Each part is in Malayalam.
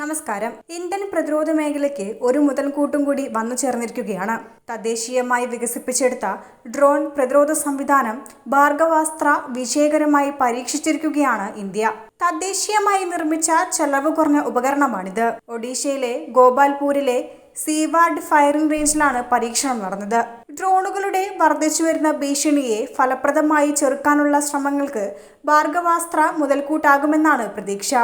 നമസ്കാരം. ഇന്ത്യൻ പ്രതിരോധ മേഖലയ്ക്ക് ഒരു മുതൽക്കൂട്ടും കൂടി വന്നു ചേർന്നിരിക്കുകയാണ്. തദ്ദേശീയമായി വികസിപ്പിച്ചെടുത്ത ഡ്രോൺ പ്രതിരോധ സംവിധാനം ഭാർഗവാസ്ത്ര വിജയകരമായി പരീക്ഷിച്ചിരിക്കുകയാണ് ഇന്ത്യ. തദ്ദേശീയമായി നിർമ്മിച്ച ചെലവ് കുറഞ്ഞ ഉപകരണമാണിത്. ഒഡീഷയിലെ ഗോപാൽപൂരിലെ സീവാർഡ് ഫയറിംഗ് റേഞ്ചിലാണ് പരീക്ഷണം നടന്നത്. ഡ്രോണുകളുടെ വർദ്ധിച്ചുവരുന്ന ഭീഷണിയെ ഫലപ്രദമായി ചെറുക്കാനുള്ള ശ്രമങ്ങൾക്ക് ഭാർഗവാസ്ത്ര മുതൽക്കൂട്ടാകുമെന്നാണ് പ്രതീക്ഷ.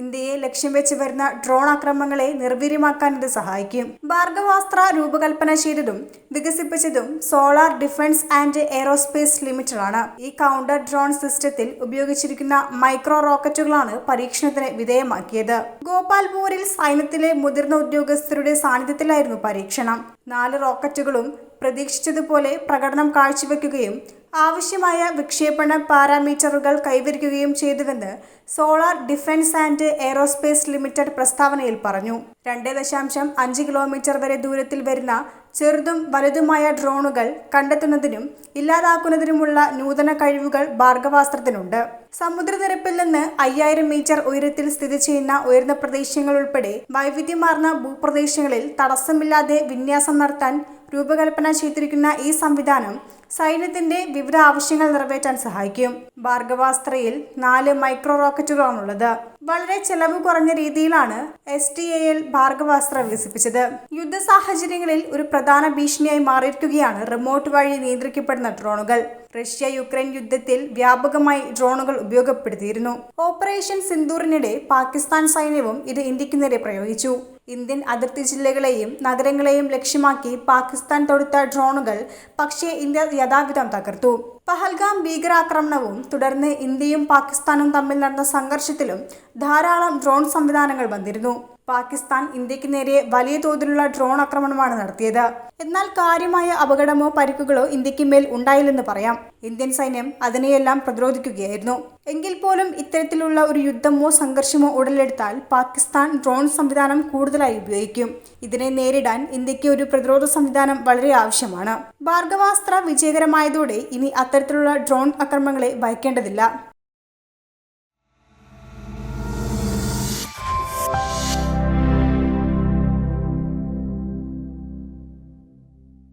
ഇന്ത്യയെ ലക്ഷ്യം വെച്ച് വരുന്ന ഡ്രോൺ ആക്രമണങ്ങളെ നിർവീര്യമാക്കാൻ ഇത് സഹായിക്കും. ഭാർഗവാസ്ത്ര രൂപകൽപ്പന ചെയ്തതും വികസിപ്പിച്ചതും Solar Defence and Aerospace Limited ആണ് ഈ കൗണ്ടർ ഡ്രോൺ സിസ്റ്റത്തിൽ ഉപയോഗിച്ചിരിക്കുന്ന മൈക്രോ റോക്കറ്റുകളാണ് പരീക്ഷണത്തിന് വിധേയമാക്കിയത്. ഗോപാൽപൂരിൽ സൈന്യത്തിലെ മുതിർന്ന ഉദ്യോഗസ്ഥരുടെ സാന്നിധ്യത്തിലായിരുന്നു പരീക്ഷണം. നാല് റോക്കറ്റുകളും പ്രതീക്ഷിച്ചതുപോലെ പ്രകടനം കാഴ്ചവെക്കുകയും ആവശ്യമായ വിക്ഷേപണ പാരാമീറ്ററുകൾ കൈവരിക്കുകയും ചെയ്തുവെന്ന് Solar Defence and Aerospace Limited പ്രസ്താവനയിൽ പറഞ്ഞു. രണ്ട് ദശാംശം അഞ്ച് കിലോമീറ്റർ വരെ ദൂരത്തിൽ വരുന്ന ചെറുതും വലുതുമായ ഡ്രോണുകൾ കണ്ടെത്തുന്നതിനും ഇല്ലാതാക്കുന്നതിനുമുള്ള നൂതന കഴിവുകൾ ഭാർഗവാസ്ത്രത്തിനുണ്ട്. സമുദ്രനിരപ്പിൽ നിന്ന് അയ്യായിരം മീറ്റർ ഉയരത്തിൽ സ്ഥിതി ചെയ്യുന്ന ഉയർന്ന പ്രദേശങ്ങൾ ഉൾപ്പെടെ വൈവിധ്യമാർന്ന ഭൂപ്രദേശങ്ങളിൽ തടസ്സമില്ലാതെ വിന്യാസം നടത്താൻ രൂപകൽപ്പന ചെയ്തിരിക്കുന്ന ഈ സംവിധാനം സൈന്യത്തിന്റെ വിവിധ ആവശ്യങ്ങൾ നിറവേറ്റാൻ സഹായിക്കും. ഭാർഗവാസ്ത്രയിൽ നാല് മൈക്രോ റോക്കറ്റുകളാണുള്ളത്. വളരെ ചെലവ് കുറഞ്ഞ രീതിയിലാണ് S T A L Bhargavastra വികസിപ്പിച്ചത്. യുദ്ധ സാഹചര്യങ്ങളിൽ ഒരു പ്രധാന ഭീഷണിയായി മാറിയിരിക്കുകയാണ് റിമോട്ട് വഴി നിയന്ത്രിക്കപ്പെടുന്ന ഡ്രോണുകൾ. റഷ്യ യുക്രൈൻ യുദ്ധത്തിൽ വ്യാപകമായി ഡ്രോണുകൾ ഉപയോഗപ്പെടുത്തിയിരുന്നു. ഓപ്പറേഷൻ സിന്ദൂറിനിടെ പാകിസ്ഥാൻ സൈന്യവും ഇത് ഇന്ത്യയ്ക്ക് നേരെ പ്രയോഗിച്ചു. ഇന്ത്യൻ അതിർത്തി ജില്ലകളെയും നഗരങ്ങളെയും ലക്ഷ്യമാക്കി പാകിസ്ഥാൻ തൊടുത്ത ഡ്രോണുകൾ പക്ഷേ ഇന്ത്യ യഥാവിധം തകർത്തു. പഹൽഗാം ഭീകരാക്രമണവും തുടർന്ന് ഇന്ത്യയും പാകിസ്ഥാനും തമ്മിൽ നടന്ന സംഘർഷത്തിലും ധാരാളം ഡ്രോൺ സംവിധാനങ്ങൾ വന്നിരുന്നു. പാകിസ്ഥാൻ ഇന്ത്യയ്ക്ക് നേരെ വലിയ തോതിലുള്ള ഡ്രോൺ ആക്രമണമാണ് നടത്തിയത്. എന്നാൽ കാര്യമായ അപകടമോ പരിക്കുകളോ ഇന്ത്യയ്ക്ക് മേൽ ഉണ്ടായില്ലെന്ന് പറയാം. ഇന്ത്യൻ സൈന്യം അതിനെയെല്ലാം പ്രതിരോധിക്കുകയായിരുന്നു. എങ്കിൽ പോലും ഇത്തരത്തിലുള്ള ഒരു യുദ്ധമോ സംഘർഷമോ ഉടലെടുത്താൽ പാകിസ്ഥാൻ ഡ്രോൺ സംവിധാനം കൂടുതലായി ഉപയോഗിക്കും. ഇതിനെ നേരിടാൻ ഇന്ത്യയ്ക്ക് ഒരു പ്രതിരോധ സംവിധാനം വളരെ ആവശ്യമാണ്. ഭാർഗവാസ്ത്ര വിജയകരമായതോടെ ഇനി അത്തരത്തിലുള്ള ഡ്രോൺ ആക്രമണങ്ങളെ ഭയക്കേണ്ടതില്ല.